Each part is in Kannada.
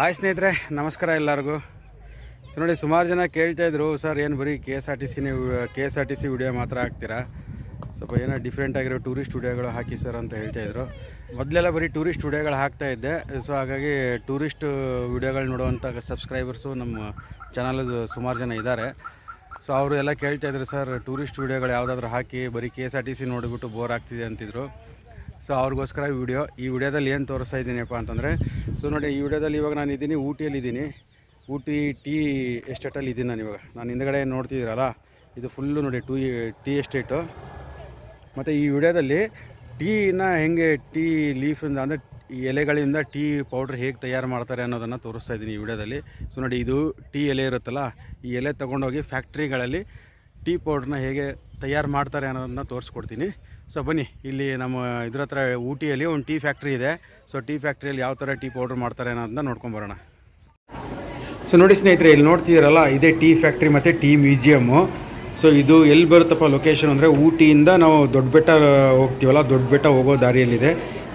ಹಾಯ್ ಸ್ನೇಹಿತರೆ, ನಮಸ್ಕಾರ ಎಲ್ಲರಿಗೂ. ಸೊ ನೋಡಿ, ಸುಮಾರು ಜನ ಕೇಳ್ತಾ ಇದ್ರು, ಸರ್, ಏನು ಬರೀ K S R T C ನೀವು K S R T C video ಮಾತ್ರ ಹಾಕ್ತೀರಾ? ಸ್ವಲ್ಪ ಏನೋ ಡಿಫ್ರೆಂಟ್ ಆಗಿರೋ ಟೂರಿಸ್ಟ್ ವಿಡಿಯೋಗಳು ಹಾಕಿ ಸರ್ ಅಂತ ಹೇಳ್ತಾ ಇದ್ರು. ಮೊದಲೆಲ್ಲ ಬರೀ ಟೂರಿಸ್ಟ್ ವಿಡಿಯೋಗಳು ಹಾಕ್ತಾ ಇದ್ದೆ. ಸೊ ಹಾಗಾಗಿ ಟೂರಿಸ್ಟ್ ವಿಡಿಯೋಗಳು ನೋಡುವಂಥ ಸಬ್ಸ್ಕ್ರೈಬರ್ಸು ನಮ್ಮ ಚಾನಲ್ ಸುಮಾರು ಜನ ಇದ್ದಾರೆ ಸೊ ಅವರು ಎಲ್ಲ ಕೇಳ್ತಾ ಇದ್ರು, ಸರ್ ಟೂರಿಸ್ಟ್ ವಿಡಿಯೋಗಳು ಯಾವುದಾದ್ರೂ ಹಾಕಿ, ಬರೀ K S R T C ನೋಡಿಬಿಟ್ಟು ಬೋರ್ ಆಗ್ತಿದೆ, ಅಂತಿದ್ರು. ಸೊ ಅವ್ರಿಗೋಸ್ಕರ ವಿಡಿಯೋ, ಈ ವಿಡಿಯೋದಲ್ಲಿ ಏನು ತೋರಿಸ್ತಾ ಇದ್ದೀನಪ್ಪ ಅಂತಂದರೆ, ಸೊ ನೋಡಿ, ಈ ವಿಡಿಯೋದಲ್ಲಿ ಇವಾಗ ನಾನು ಇದ್ದೀನಿ, ಊಟಿಯಲ್ಲಿ ಇದ್ದೀನಿ. ಊಟಿ ಟೀ ಎಸ್ಟೇಟಲ್ಲಿ ಇದ್ದೀನಿ ನಾನು ಇವಾಗ. ನಾನು ಹಿಂದ್ಗಡೆ ನೋಡ್ತಿದ್ದೀರಲ್ಲ, ಇದು ಫುಲ್ಲು ನೋಡಿ, ಟೂ ಟೀ ಎಸ್ಟೇಟು. ಮತ್ತು ಈ ವಿಡಿಯೋದಲ್ಲಿ ಟೀನ ಹೆಂಗೆ, ಟೀ ಲೀಫಿಂದ ಅಂದರೆ ಈ ಎಲೆಗಳಿಂದ ಟೀ ಪೌಡ್ರ್ ಹೇಗೆ ತಯಾರು ಮಾಡ್ತಾರೆ ಅನ್ನೋದನ್ನು ತೋರಿಸ್ತಾ ಇದ್ದೀನಿ ಈ ವಿಡಿಯೋದಲ್ಲಿ. ಸೊ ನೋಡಿ, ಇದು ಟೀ ಎಲೆ ಇರುತ್ತಲ್ಲ, ಈ ಎಲೆ ತೊಗೊಂಡೋಗಿ ಫ್ಯಾಕ್ಟ್ರಿಗಳಲ್ಲಿ ಟೀ ಪೌಡ್ರನ್ನ ಹೇಗೆ ತಯಾರು ಮಾಡ್ತಾರೆ ಅನ್ನೋದನ್ನ ತೋರಿಸ್ಕೊಡ್ತೀನಿ. ಸೊ ಬನ್ನಿ, ಇಲ್ಲಿ ನಮ್ಮ ಇದ್ರ ಹತ್ರ ಊಟಿಯಲ್ಲಿ ಒಂದು ಟೀ ಫ್ಯಾಕ್ಟ್ರಿ ಇದೆ. ಸೊ ಟೀ ಫ್ಯಾಕ್ಟ್ರಿಯಲ್ಲಿ ಯಾವ ಥರ ಟೀ ಪೌಡ್ರ್ ಮಾಡ್ತಾರೆ ಅನ್ನೋದನ್ನ ನೋಡ್ಕೊಂಬರೋಣ ಸೊ ನೋಡಿ ಸ್ನೇಹಿತರೆ, ಇಲ್ಲಿ ನೋಡ್ತಿದ್ದೀರಲ್ಲ, ಇದೇ ಟೀ ಫ್ಯಾಕ್ಟ್ರಿ ಮತ್ತು ಟೀ ಮ್ಯೂಸಿಯಮ್ಮು. ಸೊ ಇದು ಎಲ್ಲಿ ಬರುತ್ತಪ್ಪ ಲೊಕೇಶನ್ ಅಂದರೆ ಊಟಿಯಿಂದ ನಾವು ದೊಡ್ಡ ಬೆಟ್ಟ ಹೋಗ್ತೀವಲ್ಲ ದೊಡ್ಡ ಬೆಟ್ಟ ಹೋಗೋ ದಾರಿಯಲ್ಲಿದೆ.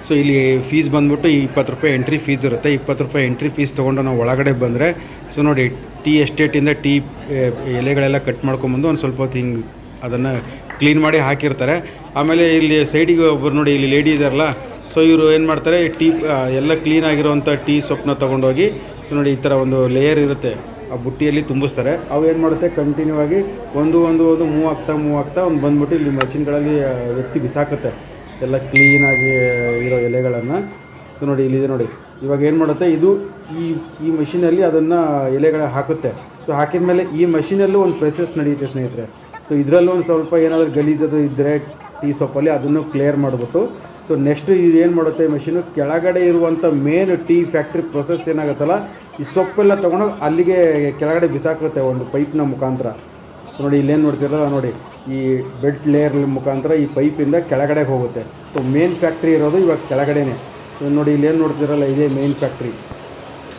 ಸೊ ಇಲ್ಲಿ ಫೀಸ್ ಬಂದ್ಬಿಟ್ಟು ಇಪ್ಪತ್ತು ರೂಪಾಯಿ ಎಂಟ್ರಿ ಫೀಸ್ ಇರುತ್ತೆ. ಇಪ್ಪತ್ತು ರೂಪಾಯಿ ಎಂಟ್ರಿ ಫೀಸ್ ತೊಗೊಂಡು ನಾವು ಒಳಗಡೆ ಬಂದರೆ, ಸೊ ನೋಡಿ, ಟೀ ಎಸ್ಟೇಟಿಂದ ಟೀ ಎಲೆಗಳೆಲ್ಲ ಕಟ್ ಮಾಡ್ಕೊಂಬಂದು ಒಂದು ಸ್ವಲ್ಪ ಹೊತ್ತು ಹಿಂಗೆ ಅದನ್ನು ಕ್ಲೀನ್ ಮಾಡಿ ಹಾಕಿರ್ತಾರೆ. ಆಮೇಲೆ ಇಲ್ಲಿ ಸೈಡಿಗೆ ಒಬ್ಬರು ನೋಡಿ ಇಲ್ಲಿ ಲೇಡಿ ಇದಾರಲ್ಲ ಸೊ ಇವರು ಏನು ಮಾಡ್ತಾರೆ ಟೀ ಎಲ್ಲ ಕ್ಲೀನ್ ಆಗಿರೋವಂಥ ಟೀ ಸೊಪ್ಪನ್ನ ತೊಗೊಂಡೋಗಿ ಸೊ ನೋಡಿ ಈ ಥರ ಒಂದು ಲೇಯರ್ ಇರುತ್ತೆ. ಆ ಬುಟ್ಟಿಯಲ್ಲಿ ತುಂಬಿಸ್ತಾರೆ. ಅವು ಏನು ಮಾಡುತ್ತೆ ಕಂಟಿನ್ಯೂ ಆಗಿ ಒಂದು ಒಂದು ಒಂದು, ಮೂವ್ ಆಗ್ತಾ ಮೂವ್ ಆಗ್ತಾ ಒಂದು ಬಂದ್ಬಿಟ್ಟು ಇಲ್ಲಿ ಮಷಿನ್ಗಳಲ್ಲಿ ಎತ್ತಿ ಬಿಸಾಕುತ್ತೆ. ಎಲ್ಲ ಕ್ಲೀನಾಗಿ ಇರೋ ಎಲೆಗಳನ್ನು. ಸೊ ನೋಡಿ ಇಲ್ಲಿದೆ ನೋಡಿ. ಇವಾಗ ಏನು ಮಾಡುತ್ತೆ, ಇದು ಈ ಈ ಮಷಿನಲ್ಲಿ ಅದನ್ನು ಎಲೆಗಳ ಹಾಕುತ್ತೆ. ಸೊ ಹಾಕಿದ ಮೇಲೆ ಈ ಮಷಿನಲ್ಲೂ ಒಂದು ಪ್ರೊಸೆಸ್ ನಡೆಯುತ್ತೆ ಸ್ನೇಹಿತರೆ. ಸೊ ಇದರಲ್ಲೂ ಒಂದು ಸ್ವಲ್ಪ ಏನಾದರೂ ಗಲೀಜದು ಇದ್ದರೆ ಟೀ ಸೊಪ್ಪಲ್ಲಿ ಅದನ್ನು ಕ್ಲಿಯರ್ ಮಾಡಿಬಿಟ್ಟು ಸೊ ನೆಕ್ಸ್ಟ್ ಇದು ಏನು ಮಾಡುತ್ತೆ ಮೆಷಿನು ಕೆಳಗಡೆ ಇರುವಂಥ ಮೇನ್ ಟೀ ಫ್ಯಾಕ್ಟ್ರಿ ಪ್ರೊಸೆಸ್ ಏನಾಗುತ್ತಲ್ಲ, ಈ ಸೊಪ್ಪೆಲ್ಲ ತೊಗೊಂಡು ಅಲ್ಲಿಗೆ ಕೆಳಗಡೆ ಬಿಸಾಕುತ್ತೆ ಒಂದು ಪೈಪ್ನ ಮುಖಾಂತರ. ನೋಡಿ, ಇಲ್ಲೇನು ನೋಡ್ತಿರಲ್ಲ, ನೋಡಿ, ಈ ಬೆಡ್ ಲೇಯರ್ ಮುಖಾಂತರ ಈ ಪೈಪಿಂದ ಕೆಳಗಡೆ ಹೋಗುತ್ತೆ. ಸೊ ಮೇನ್ ಫ್ಯಾಕ್ಟ್ರಿ ಇರೋದು ಇವಾಗ ಕೆಳಗಡೆನೆ. ಸೊ ನೋಡಿ, ಇಲ್ಲೇನು ನೋಡ್ತಿರಲ್ಲ, ಇದೇ ಮೇನ್ ಫ್ಯಾಕ್ಟ್ರಿ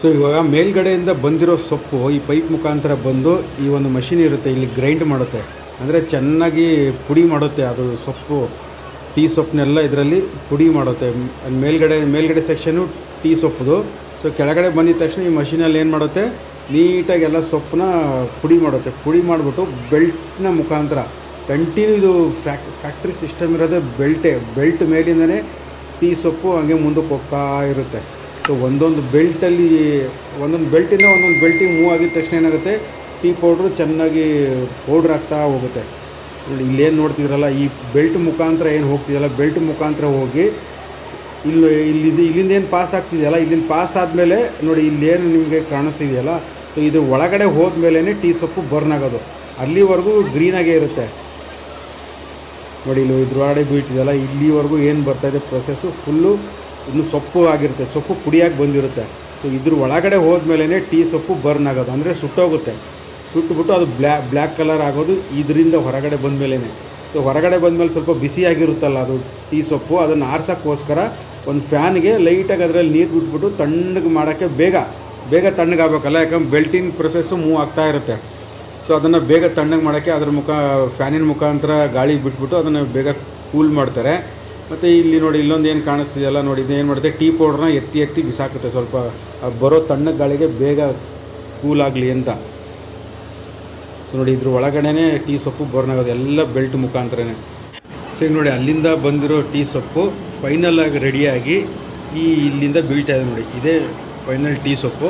ಸೊ ಇವಾಗ ಮೇಲ್ಗಡೆಯಿಂದ ಬಂದಿರೋ ಸೊಪ್ಪು ಈ ಪೈಪ್ ಮುಖಾಂತರ ಬಂದು ಈ ಒಂದು ಮಷಿನ್ ಇರುತ್ತೆ, ಇಲ್ಲಿ ಗ್ರೈಂಡ್ ಮಾಡುತ್ತೆ. ಅಂದರೆ ಚೆನ್ನಾಗಿ ಪುಡಿ ಮಾಡುತ್ತೆ, ಅದು ಸೊಪ್ಪು, ಟೀ ಸೊಪ್ಪನ್ನೆಲ್ಲ ಇದರಲ್ಲಿ ಪುಡಿ ಮಾಡುತ್ತೆ. ಮೇಲ್ಗಡೆ ಮೇಲ್ಗಡೆ ಸೆಕ್ಷನು ಟೀ ಸೊಪ್ಪುದು. ಸೊ ಕೆಳಗಡೆ ಬಂದಿದ ತಕ್ಷಣ ಈ ಮಷೀನಲ್ಲಿ ಏನು ಮಾಡುತ್ತೆ? ನೀಟಾಗಿ ಎಲ್ಲ ಸೊಪ್ಪನ್ನ ಪುಡಿ ಮಾಡುತ್ತೆ. ಪುಡಿ ಮಾಡಿಬಿಟ್ಟು ಬೆಲ್ಟ್ನ ಮುಖಾಂತರ ಕಂಟಿನ್ಯೂ ಇದು ಫ್ಯಾಕ್ ಫ್ಯಾಕ್ಟ್ರಿ ಸಿಸ್ಟಮ್ ಇರೋದೇ ಬೆಲ್ಟೇ. ಬೆಲ್ಟ್ ಮೇಲಿಂದನೇ ಟೀ ಸೊಪ್ಪು ಹಂಗೆ ಮುಂದಕ್ಕೆ ಹೋಗ್ತಾ ಇರುತ್ತೆ. ಸೊ ಒಂದೊಂದು ಬೆಲ್ಟಲ್ಲಿ, ಒಂದೊಂದು ಬೆಲ್ಟಿಂದ ಒಂದೊಂದು ಬೆಲ್ಟಿಗೆ ಮೂವ್ ಆಗಿದ ತಕ್ಷಣ ಏನಾಗುತ್ತೆ? ಟೀ ಪೌಡ್ರು ಚೆನ್ನಾಗಿ ಪೌಡ್ರ್ ಆಗ್ತಾ ಹೋಗುತ್ತೆ. ಇಲ್ಲೇನು ನೋಡ್ತಿದ್ರಲ್ಲ, ಈ ಬೆಲ್ಟ್ ಮುಖಾಂತರ ಏನು ಹೋಗ್ತಿದೆಯಲ್ಲ, ಬೆಲ್ಟ್ ಮುಖಾಂತರ ಹೋಗಿ ಇಲ್ಲಿ ಇಲ್ಲಿಂದ ಇಲ್ಲಿಂದ ಏನು ಪಾಸ್ ಆಗ್ತಿದೆಯಲ್ಲ, ಇಲ್ಲಿಂದ ಪಾಸ್ ಆದಮೇಲೆ ನೋಡಿ, ಇಲ್ಲೇನು ನಿಮಗೆ ಕಾಣಿಸ್ತಿದೆಯಲ್ಲ, ಸೊ ಇದು ಒಳಗಡೆ ಹೋದ್ಮೇಲೆ ಟೀ ಸೊಪ್ಪು ಬರ್ನ್ ಆಗೋದು. ಅಲ್ಲಿವರೆಗೂ ಗ್ರೀನಾಗೇ ಇರುತ್ತೆ. ನೋಡಿ, ಇಲ್ಲಿ ಇದ್ರೊಳಗಡೆ ಬೀಳ್ತಿದೆಯಲ್ಲ, ಇಲ್ಲಿವರೆಗೂ ಏನು ಬರ್ತಾಯಿದೆ ಪ್ರೊಸೆಸ್ಸು ಫುಲ್ಲು ಇನ್ನು ಸೊಪ್ಪು ಆಗಿರುತ್ತೆ. ಸೊಪ್ಪು ಪುಡಿಯಾಗಿ ಬಂದಿರುತ್ತೆ. ಸೊ ಇದ್ರ ಒಳಗಡೆ ಹೋದ್ಮೇಲೆ ಟೀ ಸೊಪ್ಪು ಬರ್ನ್ ಆಗೋದು. ಅಂದರೆ ಸುಟ್ಟೋಗುತ್ತೆ. ಸುಟ್ಟುಬಿಟ್ಟು ಅದು ಬ್ಲ್ಯಾ ಬ್ಲ್ಯಾಕ್ ಕಲರ್ ಆಗೋದು ಇದರಿಂದ ಹೊರಗಡೆ ಬಂದಮೇಲೆ ಸೊ ಹೊರಗಡೆ ಬಂದಮೇಲೆ ಸ್ವಲ್ಪ ಬಿಸಿಯಾಗಿರುತ್ತಲ್ಲ ಅದು ಟೀ ಸೊಪ್ಪು, ಅದನ್ನು ಆರ್ಸೋಕ್ಕೋಸ್ಕರ ಒಂದು ಫ್ಯಾನ್ಗೆ ಲೈಟಾಗಿ ಅದರಲ್ಲಿ ನೀರು ಬಿಟ್ಬಿಟ್ಟು ತಣ್ಣಗೆ ಮಾಡೋಕ್ಕೆ ಬೇಗ ಬೇಗ ತಣ್ಣಗಾಗಬೇಕಲ್ಲ, ಯಾಕಂದ್ರೆ ಬೆಲ್ಟಿನ ಪ್ರೊಸೆಸ್ಸು ಮೂವ್ ಆಗ್ತಾ ಇರುತ್ತೆ. ಸೊ ಅದನ್ನು ಬೇಗ ತಣ್ಣಗೆ ಮಾಡೋಕ್ಕೆ ಅದ್ರ ಮುಖ, ಫ್ಯಾನಿನ ಮುಖಾಂತರ ಗಾಳಿ ಬಿಟ್ಬಿಟ್ಟು ಅದನ್ನು ಬೇಗ ಕೂಲ್ ಮಾಡ್ತಾರೆ. ಮತ್ತು ಇಲ್ಲಿ ನೋಡಿ, ಇಲ್ಲೊಂದು ಏನು ಕಾಣಿಸ್ತಿದೆಯಲ್ಲ ನೋಡಿ ಏನು ಮಾಡುತ್ತೆ ಟೀ ಪೌಡ್ರನ್ನ ಎತ್ತಿ ಎತ್ತಿ ಬಿಸಾಕುತ್ತೆ ಸ್ವಲ್ಪ. ಬರೋ ತಣ್ಣಗೆ ಗಾಳಿಗೆ ಬೇಗ ಕೂಲ್ ಆಗಲಿ ಅಂತ. ನೋಡಿ, ಇದ್ರ ಒಳಗಡೆನೇ ಟೀ ಸೊಪ್ಪು ಬರ್ನ್ ಆಗೋದು, ಎಲ್ಲ ಬೆಲ್ಟ್ ಮುಖಾಂತರನೇ. ಸೊ ಈಗ ನೋಡಿ, ಅಲ್ಲಿಂದ ಬಂದಿರೋ ಟೀ ಸೊಪ್ಪು ಫೈನಲ್ ಆಗಿ ರೆಡಿಯಾಗಿ ಈ ಇಲ್ಲಿಂದ ಬೀಳ್ತಾ ಇದೆ ನೋಡಿ, ಇದೇ ಫೈನಲ್ ಟೀ ಸೊಪ್ಪು.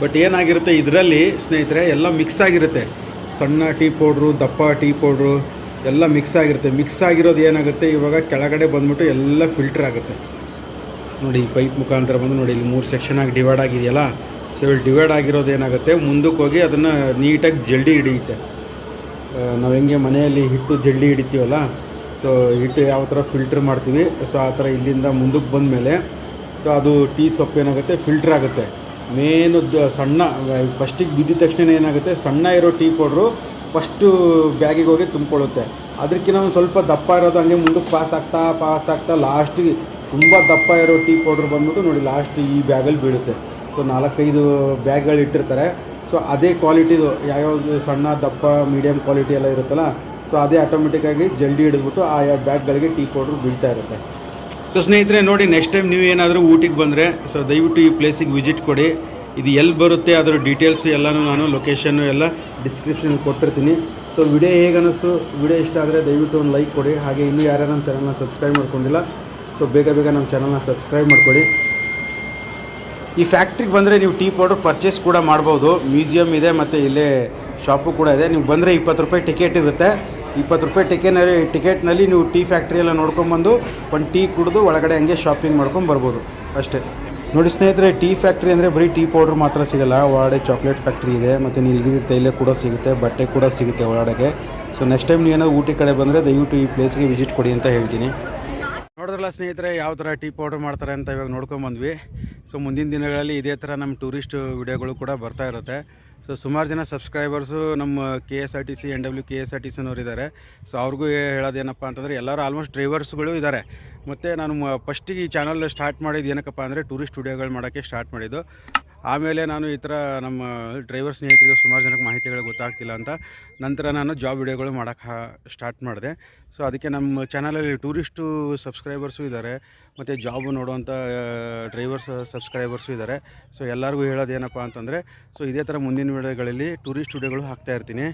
ಬಟ್ ಏನಾಗಿರುತ್ತೆ, ಇದರಲ್ಲಿ ಸ್ನೇಹಿತರೆ, ಎಲ್ಲ ಮಿಕ್ಸ್ ಆಗಿರುತ್ತೆ. ಸಣ್ಣ ಟೀ ಪೌಡ್ರು, ದಪ್ಪ ಟೀ ಪೌಡ್ರು, ಎಲ್ಲ ಮಿಕ್ಸ್ ಆಗಿರುತ್ತೆ. ಮಿಕ್ಸ್ ಆಗಿರೋದು ಏನಾಗುತ್ತೆ, ಇವಾಗ ಕೆಳಗಡೆ ಬಂದ್ಬಿಟ್ಟು ಎಲ್ಲ ಫಿಲ್ಟರ್ ಆಗುತ್ತೆ. ನೋಡಿ, ಈ ಪೈಪ್ ಮುಖಾಂತರ ಬಂದು ನೋಡಿ, ಇಲ್ಲಿ ಮೂರು ಸೆಕ್ಷನ್ ಆಗಿ ಡಿವೈಡ್ ಆಗಿದೆಯಲ್ಲ ಸೊ ಇಲ್ಲಿ ಡಿವೈಡ್ ಆಗಿರೋದು ಏನಾಗುತ್ತೆ? ಮುಂದಕ್ಕೆ ಹೋಗಿ ಅದನ್ನು ನೀಟಾಗಿ ಜಲ್ಡಿ ಹಿಡಿಯುತ್ತೆ. ನಾವು ಹೆಂಗೆ ಮನೆಯಲ್ಲಿ ಹಿಟ್ಟು ಜಲ್ಡಿ ಹಿಡಿತೀವಲ್ಲ, ಸೊ ಹಿಟ್ಟು ಯಾವ ಥರ ಫಿಲ್ಟ್ರ್ ಮಾಡ್ತೀವಿ, ಸೊ ಆ ಥರ ಇಲ್ಲಿಂದ ಮುಂದಕ್ಕೆ ಬಂದಮೇಲೆ, ಸೊ ಅದು ಟೀ ಸೊಪ್ಪು ಏನಾಗುತ್ತೆ? ಫಿಲ್ಟ್ರ್ ಆಗುತ್ತೆ. ಮೇನು ಸಣ್ಣ, ಫಸ್ಟಿಗೆ ಬಿದ್ದಿದ ತಕ್ಷಣ ಏನಾಗುತ್ತೆ? ಸಣ್ಣ ಇರೋ ಟೀ ಪೌಡ್ರು ಫಸ್ಟು ಬ್ಯಾಗಿಗೆ ಹೋಗಿ ತುಂಬಿಕೊಳ್ಳುತ್ತೆ. ಅದಕ್ಕಿಂತ ಒಂದು ಸ್ವಲ್ಪ ದಪ್ಪ ಇರೋದು ಹಂಗೆ ಮುಂದಕ್ಕೆ ಪಾಸ್ ಆಗ್ತಾ ಪಾಸ್ ಆಗ್ತಾ, ಲಾಸ್ಟಿಗೆ ತುಂಬ ದಪ್ಪ ಇರೋ ಟೀ ಪೌಡ್ರ್ ಬಂದ್ಬಿಟ್ಟು ನೋಡಿ, ಲಾಸ್ಟ್ ಈ ಬ್ಯಾಗಲ್ಲಿ ಬೀಳುತ್ತೆ. ಸೊ ನಾಲ್ಕೈದು ಬ್ಯಾಗ್ಗಳು ಇಟ್ಟಿರ್ತಾರೆ. ಸೊ ಅದೇ ಕ್ವಾಲಿಟಿದು ಯಾವ್ಯಾವ ಸಣ್ಣ, ದಪ್ಪ ಮೀಡಿಯಮ್ ಕ್ವಾಲಿಟಿ ಎಲ್ಲ ಇರುತ್ತಲ್ಲ, ಸೊ ಅದೇ ಆಟೋಮೆಟಿಕ್ಕಾಗಿ ಜಲ್ದಿ ಹಿಡಿದ್ಬಿಟ್ಟು ಆ ಬ್ಯಾಗ್ಗಳಿಗೆ ಟೀ ಪೌಡ್ರ್ ಬೀಳ್ತಾ ಇರುತ್ತೆ. ಸೊ ಸ್ನೇಹಿತರೆ, ನೋಡಿ ನೆಕ್ಸ್ಟ್ ಟೈಮ್ ನೀವು ಏನಾದರೂ ಊಟಿಗೆ ಬಂದರೆ, ಸೊ ದಯವಿಟ್ಟು ಈ ಪ್ಲೇಸಿಗೆ ವಿಸಿಟ್ ಕೊಡಿ. ಇದು ಎಲ್ಲಿ ಬರುತ್ತೆ, ಅದರ ಡೀಟೇಲ್ಸ್ ಎಲ್ಲನೂ ನಾನು ಲೊಕೇಶನ್ನು ಎಲ್ಲ ಡಿಸ್ಕ್ರಿಪ್ಷನ್ ಕೊಟ್ಟಿರ್ತೀನಿ. ಸೊ ವಿಡಿಯೋ ಹೇಗೆ ಅನ್ನಿಸ್ತು ವಿಡಿಯೋ ಇಷ್ಟ ಆದರೆ ದಯವಿಟ್ಟು ಒಂದು ಲೈಕ್ ಕೊಡಿ. ಹಾಗೆ ಇನ್ನೂ ಯಾರ್ಯಾರು ನಮ್ಮ ಚಾನಲ್ನ ಸಬ್ಸ್ಕ್ರೈಬ್ ಮಾಡ್ಕೊಂಡಿಲ್ಲ, ಸೊ ಬೇಗ ಬೇಗ ನಮ್ಮ ಚಾನಲ್ನ ಸಬ್ಸ್ಕ್ರೈಬ್ ಮಾಡ್ಕೊಳ್ಳಿ ಈ ಫ್ಯಾಕ್ಟ್ರಿಗೆ ಬಂದರೆ ನೀವು ಟೀ ಪೌಡರ್ ಪರ್ಚೇಸ್ ಕೂಡ ಮಾಡ್ಬೋದು. ಮ್ಯೂಸಿಯಮ್ ಇದೆ ಮತ್ತು ಇಲ್ಲೇ ಶಾಪು ಕೂಡ ಇದೆ. ನೀವು ಬಂದರೆ ಇಪ್ಪತ್ತು ರೂಪಾಯಿ ಟಿಕೆಟ್ ಇರುತ್ತೆ. ಇಪ್ಪತ್ತು ರೂಪಾಯಿ ಟಿಕೆಟ್ನಲ್ಲಿ ಟಿಕೆಟ್ನಲ್ಲಿ ನೀವು ಟೀ ಫ್ಯಾಕ್ಟ್ರಿಯೆಲ್ಲ ನೋಡ್ಕೊಂಬಂದು ಒಂದು ಟೀ ಕುಡಿದು ಒಳಗಡೆ ಹಂಗೆ ಶಾಪಿಂಗ್ ಮಾಡ್ಕೊಂಡು ಬರ್ಬೋದು. ಅಷ್ಟೇ. ನೋಡಿ ಸ್ನೇಹಿತರೆ, ಟೀ ಫ್ಯಾಕ್ಟ್ರಿ ಅಂದರೆ ಬರೀ ಟೀ ಪೌಡ್ರ್ ಮಾತ್ರ ಸಿಗಲ್ಲ. ಒಳಗಡೆ ಚಾಕ್ಲೇಟ್ ಫ್ಯಾಕ್ಟ್ರಿ ಇದೆ, ಮತ್ತು ನೀಲಗಿರಿ ತೈಲ ಕೂಡ ಸಿಗುತ್ತೆ, ಬಟ್ಟೆ ಕೂಡ ಸಿಗುತ್ತೆ ಒಳಗಡೆ. ಸೊ ನೆಕ್ಸ್ಟ್ ಟೈಮ್ ನೀವೇನಾದ್ರು ಊಟಿ ಕಡೆ ಬಂದರೆ ದಯವಿಟ್ಟು ಈ ಪ್ಲೇಸ್ಗೆ ವಿಸಿಟ್ ಕೊಡಿ ಅಂತ ಹೇಳ್ತೀನಿ. ನೋಡಿದ್ರಲ್ಲ ಸ್ನೇಹಿತರೆ, ಯಾವ ಥರ ಟೀ ಪೌಡರ್ ಮಾಡ್ತಾರೆ ಅಂತ ಇವಾಗ ನೋಡ್ಕೊಂಬಂದ್ವಿ ಸೊ ಮುಂದಿನ ದಿನಗಳಲ್ಲಿ ಇದೇ ಥರ ನಮ್ಮ ಟೂರಿಸ್ಟ್ ವಿಡಿಯೋಗಳು ಕೂಡ ಬರ್ತಾ ಇರುತ್ತೆ. ಸೊ ಸುಮಾರು ಜನ ಸಬ್ಸ್ಕ್ರೈಬರ್ಸು ನಮ್ಮ K S R T C N W K S R T ಸಿನವ್ರು ಇದ್ದಾರೆ ಸೊ ಅವ್ರಿಗೂ ಹೇಳೋದೇನಪ್ಪ ಅಂತಂದರೆ, ಎಲ್ಲರೂ ಆಲ್ಮೋಸ್ಟ್ ಡ್ರೈವರ್ಸ್ಗಳು ಇದ್ದಾರೆ. ಮತ್ತು ನಾನು ಫಸ್ಟಿಗೆ ಈ ಚಾನಲ್ ಸ್ಟಾರ್ಟ್ ಮಾಡಿದ್ದು ಏನಕ್ಕಪ್ಪ ಅಂದರೆ, ಟೂರಿಸ್ಟ್ ವಿಡಿಯೋಗಳು ಮಾಡೋಕ್ಕೆ ಸ್ಟಾರ್ಟ್ ಮಾಡಿದ್ದು. ಆಮೇಲೆ ನಾನು ಈ ಥರ ನಮ್ಮ ಡ್ರೈವರ್ ಸ್ನೇಹಿತರಿಗೆ ಸುಮಾರು ಜನಕ್ಕೆ ಮಾಹಿತಿಗಳು ಗೊತ್ತಾಗ್ತಿಲ್ಲ ಅಂತ ನಂತರ ನಾನು ಜಾಬ್ ವಿಡಿಯೋಗಳು ಮಾಡೋಕ್ಕೆ ಸ್ಟಾರ್ಟ್ ಮಾಡಿದೆ. ಸೊ ಅದಕ್ಕೆ ನಮ್ಮ ಚಾನಲಲ್ಲಿ ಟೂರಿಸ್ಟು ಸಬ್ಸ್ಕ್ರೈಬರ್ಸು ಇದ್ದಾರೆ, ಮತ್ತು ಜಾಬು ನೋಡುವಂಥ ಡ್ರೈವರ್ಸ್, ಸಬ್ಸ್ಕ್ರೈಬರ್ಸು ಇದ್ದಾರೆ. ಸೊ ಎಲ್ಲರಿಗೂ ಹೇಳೋದು ಏನಪ್ಪ ಅಂತಂದರೆ, ಸೊ ಇದೇ ಥರ ಮುಂದಿನ ವಿಡಿಯೋಗಳಲ್ಲಿ ಟೂರಿಸ್ಟ್ ವಿಡಿಯೋಗಳು ಹಾಕ್ತಾ ಇರ್ತೀನಿ.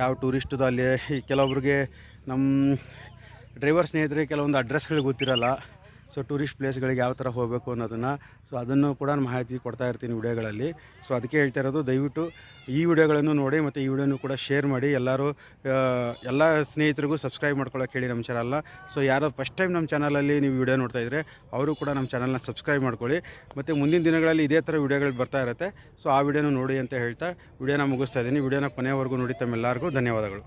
ಯಾವ ಟೂರಿಸ್ಟ್ದು ಅಲ್ಲಿ ಕೆಲವೊಬ್ರಿಗೆ ನಮ್ಮ ಡ್ರೈವರ್ ಸ್ನೇಹಿತರಿಗೆ ಕೆಲವೊಂದು ಅಡ್ರೆಸ್ಗಳು ಗೊತ್ತಿರಲ್ಲ ಸೊ ಟೂರಿಸ್ಟ್ ಪ್ಲೇಸ್ಗಳಿಗೆ ಯಾವ ಥರ ಹೋಗಬೇಕು ಅನ್ನೋದನ್ನು ಸೊ ಅದನ್ನು ಕೂಡ ನಾನು ಮಾಹಿತಿ ಕೊಡ್ತಾ ಇರ್ತೀನಿ ವಿಡಿಯೋಗಳಲ್ಲಿ. ಸೊ ಅದಕ್ಕೆ ಹೇಳ್ತಾ ಇರೋದು ದಯವಿಟ್ಟು ಈ ವಿಡಿಯೋಗಳನ್ನು ನೋಡಿ ಮತ್ತು ಈ ವಿಡಿಯೋನು ಕೂಡ ಶೇರ್ ಮಾಡಿ. ಎಲ್ಲರೂ ಎಲ್ಲ ಸ್ನೇಹಿತರಿಗೂ ಸಬ್ಸ್ಕ್ರೈಬ್ ಮಾಡ್ಕೊಳ್ಳೋಕೆ ಹೇಳಿ ನಮ್ಮ ಚಾನಲ್ನ. ಸೊ ಯಾರೋ ಫಸ್ಟ್ ಟೈಮ್ ನಮ್ಮ ಚಾನಲಲ್ಲಿ ನೀವು ವಿಡಿಯೋ ನೋಡ್ತಾ ಇದ್ದರೆ ಅವರು ಕೂಡ ನಮ್ಮ ಚಾನಲ್ನ ಸಬ್ಸ್ಕ್ರೈಬ್ ಮಾಡ್ಕೊಳ್ಳಿ. ಮತ್ತು ಮುಂದಿನ ದಿನಗಳಲ್ಲಿ ಇದೇ ಥರ ವಿಡಿಯೋಗಳು ಬರ್ತಾ ಇರುತ್ತೆ. ಸೊ ಆ ವಿಡಿಯೋನು ನೋಡಿ ಅಂತ ಹೇಳ್ತಾ ವಿಡಿಯೋನ ಮುಗಿಸ್ತಾ ಇದ್ದೀನಿ. ವಿಡಿಯೋನ ಕೊನೆಯವರೆಗೂ ನೋಡಿ ತಮ್ಮೆಲ್ಲರಿಗೂ ಧನ್ಯವಾದಗಳು.